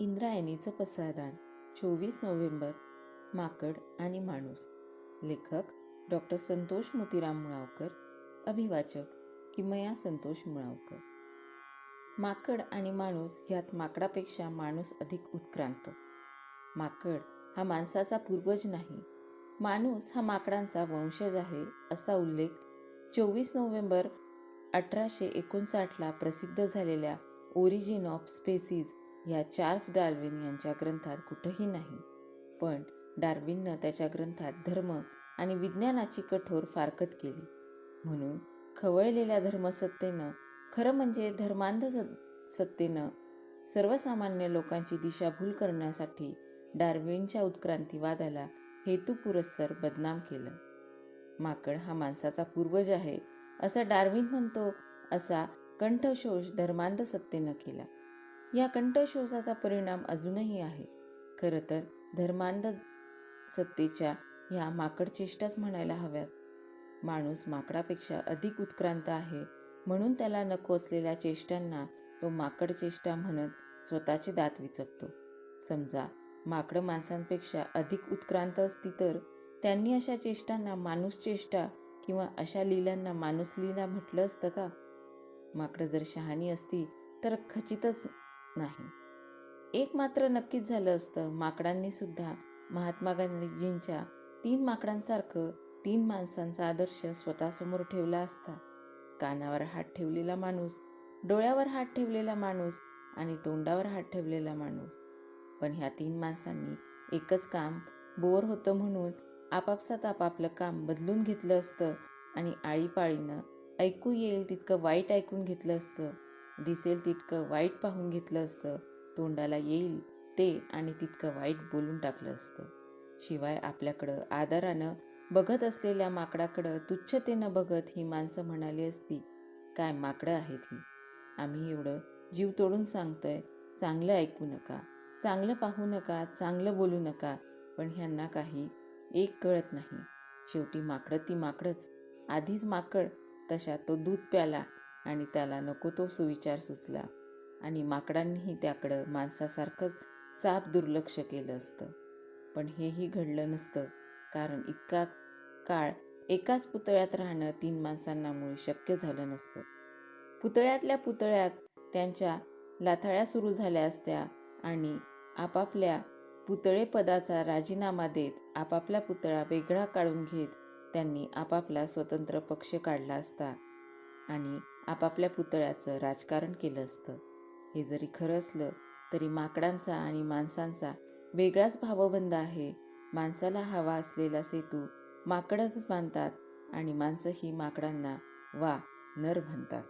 इंद्रायणीचं पसारदान चोवीस नोव्हेंबर माकड आणि माणूस. लेखक डॉक्टर संतोष मोतीराम मुळावकर अभिवाचक किमया संतोष मुळावकर. माकड आणि माणूस ह्यात माकडापेक्षा माणूस अधिक उत्क्रांत. माकड हा माणसाचा पूर्वज नाही. माणूस हा माकडांचा वंशज आहे असा उल्लेख चोवीस नोव्हेंबर अठराशे एकोणसाठला प्रसिद्ध झालेल्या ओरिजिन ऑफ स्पेसीज ह्या चार्ल्स डार्विन यांच्या ग्रंथात कुठंही नाही. पण डार्विननं त्याच्या ग्रंथात धर्म आणि विज्ञानाची कठोर फारकत केली. म्हणून खवळलेल्या धर्मसत्तेनं खरं म्हणजे धर्मांध सत्तेनं सर्वसामान्य लोकांची दिशाभूल करण्यासाठी डार्विनच्या उत्क्रांतीवादाला हेतुपुरस्सर बदनाम केलं. माकड हा माणसाचा पूर्वज आहे असं डार्विन म्हणतो असा कंठशोष धर्मांध सत्तेनं केला. या कंठशोषाचा परिणाम अजूनही आहे. खरं तर धर्मांध सत्तेच्या ह्या माकडचेष्टाच म्हणायला हव्यात. माणूस माकडापेक्षा अधिक उत्क्रांत आहे म्हणून त्याला नको असलेल्या चेष्टांना तो माकड चेष्टा म्हणत स्वतःचे दात विचकतो. समजा माकडं माणसांपेक्षा अधिक उत्क्रांत असती तर त्यांनी अशा चेष्टांना माणूस चेष्टा किंवा अशा लीलांना माणूस लीला म्हटलं असतं का? माकडं जर शहाणी असती तर खचितच नाही. एक मात्र नक्कीच झालं असतं. माकडांनी सुद्धा महात्मा गांधीजींच्या तीन माकडांसारखं तीन माणसांचा आदर्श स्वतःसमोर ठेवला असता. कानावर हात ठेवलेला माणूस डोळ्यावर हात ठेवलेला माणूस आणि तोंडावर हात ठेवलेला माणूस. पण ह्या तीन माणसांनी एकच काम बोर होतं म्हणून आपापसात आपापलं काम बदलून घेतलं असतं आणि आळीपाळीनं ऐकू येईल तितकं वाईट ऐकून घेतलं असतं. दिसेल तितकं वाईट पाहून घेतलं असतं. तोंडाला येईल ते आणि तितकं वाईट बोलून टाकलं असतं. शिवाय आपल्याकडं आदरानं बघत असलेल्या माकडाकडं तुच्छतेनं बघत ही माणसं म्हणाली असती काय माकडं आहेत ही? आम्ही एवढं जीव तोडून सांगतोय. चांगलं ऐकू नका. चांगलं पाहू नका. चांगलं बोलू नका. पण ह्यांना काही एक कळत नाही. शेवटी माकडं ती माकडंच. आधीच माकड तशा तो दूध प्याला. आणि त्याला नको तो सुविचार सुचला. आणि माकडांनीही त्याकडं माणसासारखंच साप दुर्लक्ष केलं असतं. पण हेही घडलं नसतं कारण इतका काळ एकाच पुतळ्यात राहणं तीन माणसांना मुळे शक्य झालं नसतं. पुतळ्यातल्या पुतळ्यात त्यांच्या लाथाळ्या सुरू झाल्या असत्या आणि आपापल्या पुतळेपदाचा राजीनामा देत आपापला पुतळा वेगळा काढून घेत त्यांनी आपापला स्वतंत्र पक्ष काढला असता. आणि आपापल्या पुतळ्याचं राजकारण केलं असतं. हे जरी खरं असलं तरी माकडांचा आणि माणसांचा वेगळाच भावबंध आहे. माणसाला हवा असलेला सेतू माकडच बांधतात आणि माणसंही माकडांना वा नर म्हणतात.